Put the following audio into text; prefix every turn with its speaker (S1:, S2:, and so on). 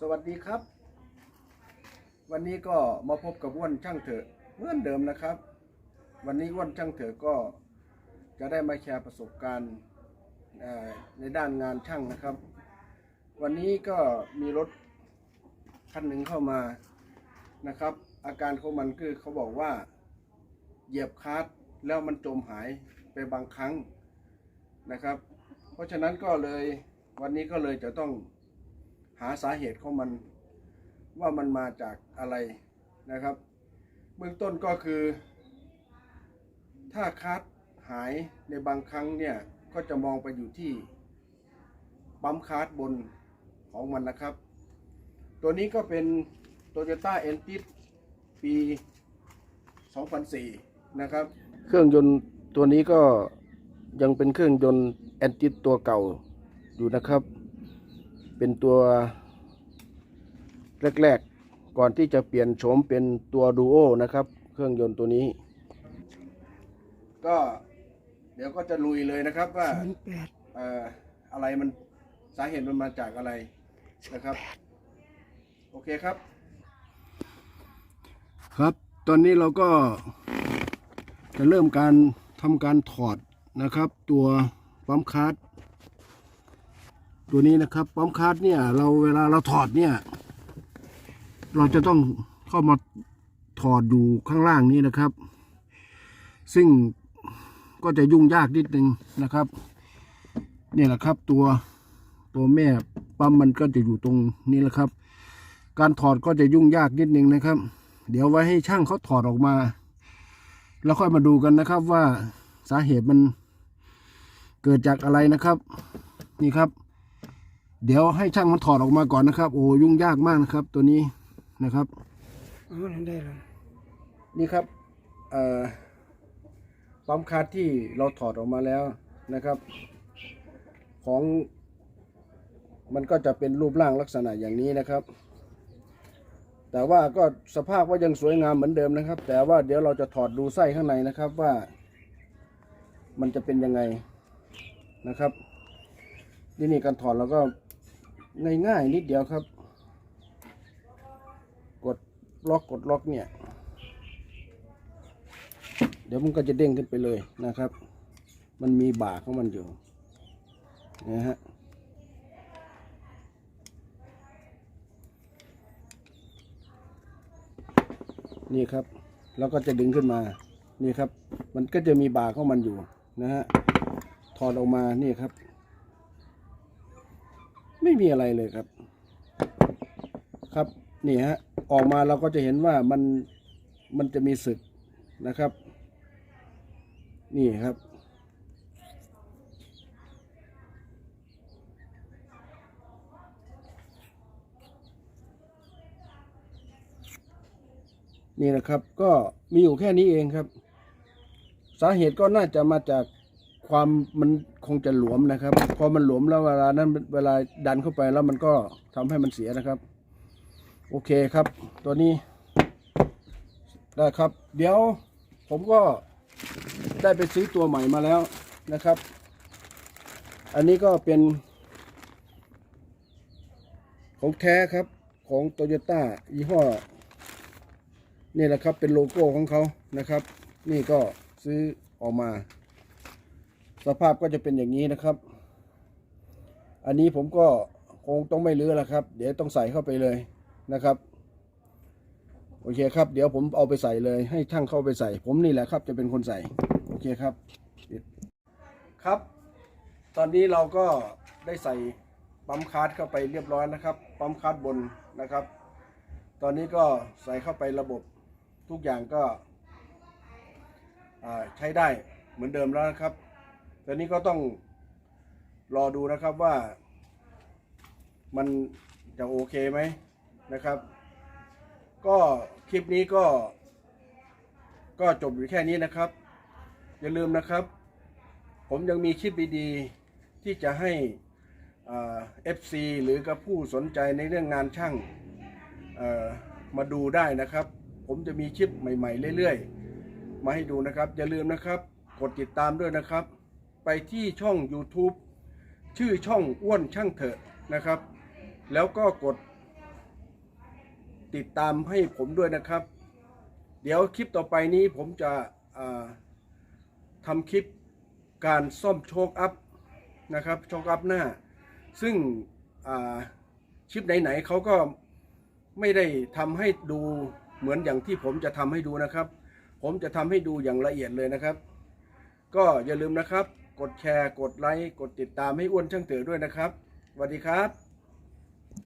S1: สวัสดีครับ วันนี้ก็มาพบกับอ้วนช่างเถอะเหมือนเดิมนะครับ วันนี้อ้วนช่างเถอะก็จะได้มาแชร์ประสบการณ์ในด้านงานช่างนะครับ วันนี้ก็มีรถคันหนึ่งเข้ามานะครับ อาการของมันคือเขาบอกว่าเหยียบคลัสแล้วมันจมหายไปบางครั้งนะครับ เพราะฉะนั้นก็เลยวันนี้ก็เลยจะต้อง หาสาเหตุของมันว่ามันมาจากอะไรนะครับ เบื้องต้นก็คือ ถ้าคัสหายในบางครั้งเนี่ยก็จะมองไปอยู่ที่ปั๊มคัสบนของมันนะครับ ตัวนี้ก็เป็น Toyota e n t i s ปี 2004 นะครับ เครื่องยนต์ตัวนี้ก็ยังเป็นเครื่องยนต์แอนติสตัวเก่าอยู่นะครับ เป็นตัวแรกๆ ก่อนที่จะเปลี่ยนโฉมเป็นตัวดูโอนะครับ เครื่องยนต์ตัวนี้ ก็เดี๋ยวก็จะลุยเลยนะครับว่า
S2: ศูนย์แปด
S1: เอ่ออะไรมันสาเหตุมันมาจากอะไรนะครับ โอเคครับ ครับตอนนี้เราก็จะเริ่มการทำการถอดนะครับ ตัวปั๊มคาร์ด ตัวนี้นะครับปั๊มคาร์ดเนี่ยเราเวลาเราถอดเนี่ย เราจะต้องเข้ามาถอดอยู่ข้างล่างนี้นะครับ ซึ่งก็จะยุ่งยากนิดนึงนะครับนี่แหละครับตัวตัวแม่ปั๊มมันก็จะอยู่ตรงนี้แหละครับ การถอดก็จะยุ่งยากนิดนึงนะครับ เดี๋ยวไว้ให้ช่างเขาถอดออกมา แล้วค่อยมาดูกันนะครับว่าสาเหตุมันเกิดจากอะไรนะครับ นี่ครับ เดี๋ยวให้ช่างมันถอดออกมาก่อนนะครับ โอ้ยุ่งยากมากนะครับ ตัวนี้นะครับ
S2: อ๋อนั่นได้แล้ว
S1: นี่ครับเอ่อปั๊มคาร์ดที่เราถอดออกมาแล้วนะครับ ของ มันก็จะเป็นรูปร่างลักษณะอย่างนี้นะครับ แต่ว่าก็สภาพก็ยังสวยงามเหมือนเดิมนะครับ แต่ว่าเดี๋ยวเราจะถอดดูไส้ข้างในนะครับว่า มันจะเป็นยังไงนะครับนี่นี่การถอดเราก็ ง่ายๆนิดเดียวครับ กดล็อกกดล็อกเนี่ย เดี๋ยวมันก็จะเด้งขึ้นไปเลยนะครับ มันมีบ่าของมันอยู่นะฮะนี่ครับ แล้วก็จะดึงขึ้นมา นี่ครับ มันก็จะมีบ่าของมันอยู่นะฮะ ถอดออกมา นี่ครับ ไม่มีอะไรเลยครับ ครับนี่ฮะออกมาเราก็จะเห็นว่ามันมันจะมีสึกนะครับ นี่ครับ นี่นะครับก็มีอยู่แค่นี้เองครับ สาเหตุก็น่าจะมาจากความมัน คงจะหลวมนะครับ พอมันหลวมแล้วเวลานั้นเวลาดันเข้าไปแล้วมันก็ทำให้มันเสียนะครับ โอเคครับ ตัวนี้ได้ครับ เดี๋ยวผมก็ได้ไปซื้อตัวใหม่มาแล้วนะครับ อันนี้ก็เป็น ของแท้ครับของโตโยต้ายี่ห้อนี่แหละครับเป็นโลโก้ของเขานะครับ นี่ก็ซื้อออกมา สภาพก็จะเป็นอย่างนี้นะครับ อันนี้ผมก็คงต้องไม่ลื้อแล้วครับ เดี๋ยวต้องใส่เข้าไปเลยนะครับ โอเคครับ เดี๋ยวผมเอาไปใส่เลยให้ช่างเข้าไปใส่ ผมนี่แหละครับ จะเป็นคนใส่ โอเคครับ ครับ ตอนนี้เราก็ได้ใส่ปั๊มคาร์ดเข้าไปเรียบร้อยนะครับ ปั๊มคาร์ดบนนะครับ ตอนนี้ก็ใส่เข้าไประบบทุกอย่างก็ใช้ได้เหมือนเดิมแล้วนะครับ ตอนนี้ก็ต้องรอดูนะครับว่ามันจะโอเคไหมนะครับ ก็คลิปนี้ก็ ก็จบอยู่แค่นี้นะครับ อย่าลืมนะครับ ผมยังมีคลิปดีๆที่จะให้เอ่า FC หรือกับผู้สนใจในเรื่องงานช่างมาดูได้นะครับ ผมจะมีคลิปใหม่ ๆ เรื่อย ๆ มาให้ดูนะครับ อย่าลืมนะครับ กดติดตามด้วยนะครับ ไปที่ช่อง YouTube ชื่อช่องอ้วนช่างเถอะนะครับ แล้วก็กด ติดตามให้ผมด้วยนะครับ เดี๋ยวคลิปต่อไปนี้ผมจะทำคลิปการซ่อมโชคอัพนะครับโชคอัพหน้า ซึ่งอ่าคลิปไหนๆเขาก็ไม่ได้ทำให้ดูเหมือนอย่างที่ผมจะทำให้ดูนะครับ ผมจะทำให้ดูอย่างละเอียดเลยนะครับ ก็อย่าลืมนะครับ กดแชร์ กดไลค์ กดติดตามให้อ้วนช่างเต๋อด้วยนะครับสวัสดีครับ